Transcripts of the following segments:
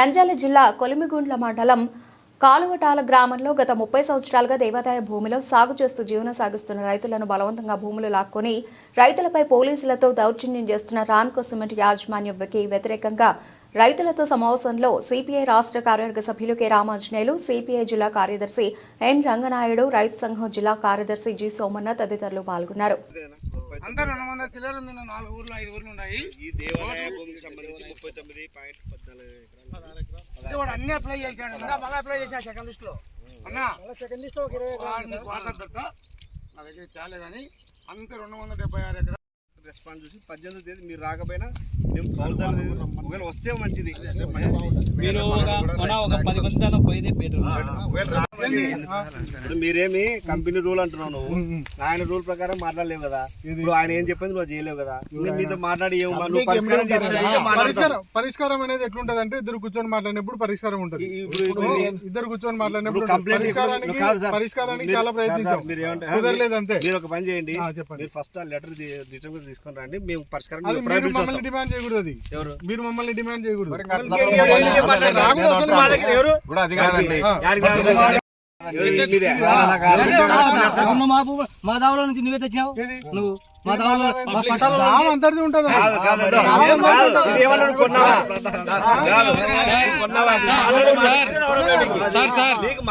నంద్యాల జిల్లా కొలిమిగుండ్ల మండలం కాలువటాల గ్రామంలో గత ముప్పై సంవత్సరాలుగా దేవాదాయ భూమిలో సాగు చేస్తూ జీవనం సాగిస్తున్న రైతులను బలవంతంగా భూములు లాక్కొని రైతులపై పోలీసులతో దౌర్జన్యం చేస్తున్న రామ్కో సిమెంట్ యాజమాన్యంకి వ్యతిరేకంగా రైతులతో సమావేశంలో సిపిఐ రాష్ట్ర కార్యవర్గ సభ్యులు కె రామాంజనేయులు సిపిఐ జిల్లా కార్యదర్శి ఎన్ రంగనాయుడు రైతు సంఘం జిల్లా కార్యదర్శి జి సోమన్న తదితరులు పాల్గొన్నారు. అందరూ రెండు వందల చిల్లర ఉంది నా నాలుగు ఊర్లు ఐదు ఊర్లు ఉన్నాయి. ఈ దేవాలయ భూమికి సంబంధించి ముప్పై తొమ్మిది పాయింట్ పద్నాలుగు ఎకరాలు. ఇది కూడా అన్ని అప్లై చేశాడు. ఇంకా మళ్ళీ అప్లై చేశా సెకండ్ లిస్ట్లో. అన్నా సెకండ్ లిస్ట్ ఒక ఇరవై నా దగ్గర చాలేదని అంతే రెండు వందల డెబ్బై ఆరు ఎకరాలు. రెస్పాన్స్ చూసి పద్దెనిమిది తేదీ మీరు రాకపోయినా మేము కౌలుదారు ఒకవేళ వస్తే మంచిది. మీరు ఒక మన ఒక పది మంది దాకా పోయితే బెటర్. ఇప్పుడు మీరేమి కంపెనీ రూల్ అంటున్నావు నువ్వు. ఆయన రూల్ ప్రకారం మాట్లాడలేవు కదా. ఇప్పుడు ఆయన ఏం చెప్పింది నువ్వు చేయలేవు కదా. మీతో మాట్లాడి పరిష్కారం అనేది ఎట్లుంటది అంటే ఇద్దరు కూర్చొని మాట్లాడినప్పుడు పరిష్కారం ఉంటది. ఇద్దరు కూర్చొని మాట్లాడినప్పుడు పరిష్కారానికి చాలా ప్రయత్నించాం. మీరు ఏమంటారు? కుదరలేదు అంతే. మీరు ఒక పని చేయండి. చెప్పండి. మీరు ఫస్ట్ ఆ లెటర్ రిటర్న్ తీసుకొని రండి. మేము పరిష్కారం మమ్మల్ని. డిమాండ్ చేయకూడదు అది. ఎవరు? మీరు మమ్మల్ని డిమాండ్ చేయకూడదు. మా దగ్గర ఎవరు? మా దావలో నుంచి నువ్వే తెచ్చినావు? ఏది? నువ్వు మా దావలో మా పట్టాలో అంతటిది ఉంటది. సార్ నీకు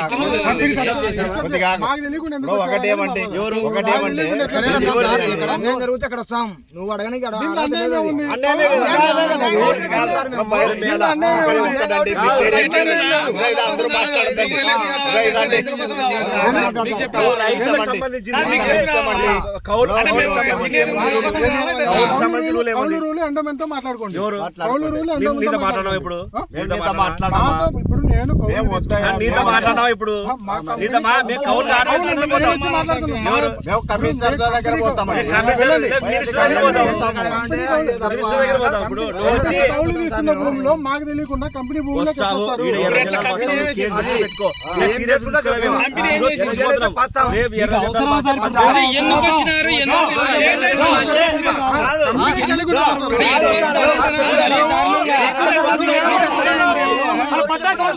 లేదు. కాదు ఎట్లా సార్ అంటే కావులు. కావాలి, కావాలి. కొద్దిగా మాకు తెలియకుండా ఎందుకు ఇప్పుడు ఒకటి వచ్చారు? ఏమంటే ఎవరు? ఒకటి ఏమంటే ఇక్కడ? అన్యాయం జరిగితే అక్కడ వస్తాం. నువ్వు అడగని ఇక్కడ మాట్లాడుకోండి. ఇప్పుడు. మాట్లాడడం. ఇప్పుడు నేను కౌలు మేము వస్తాయా? నీతో మాట్లాడడం ఇప్పుడు? నీతో మేము కౌలు? మేము కమిషనర్ దగ్గర పోతాం మాకు తెలియకుండా కంపెనీ ఎందుకు వచ్చినారు? ఎందుకు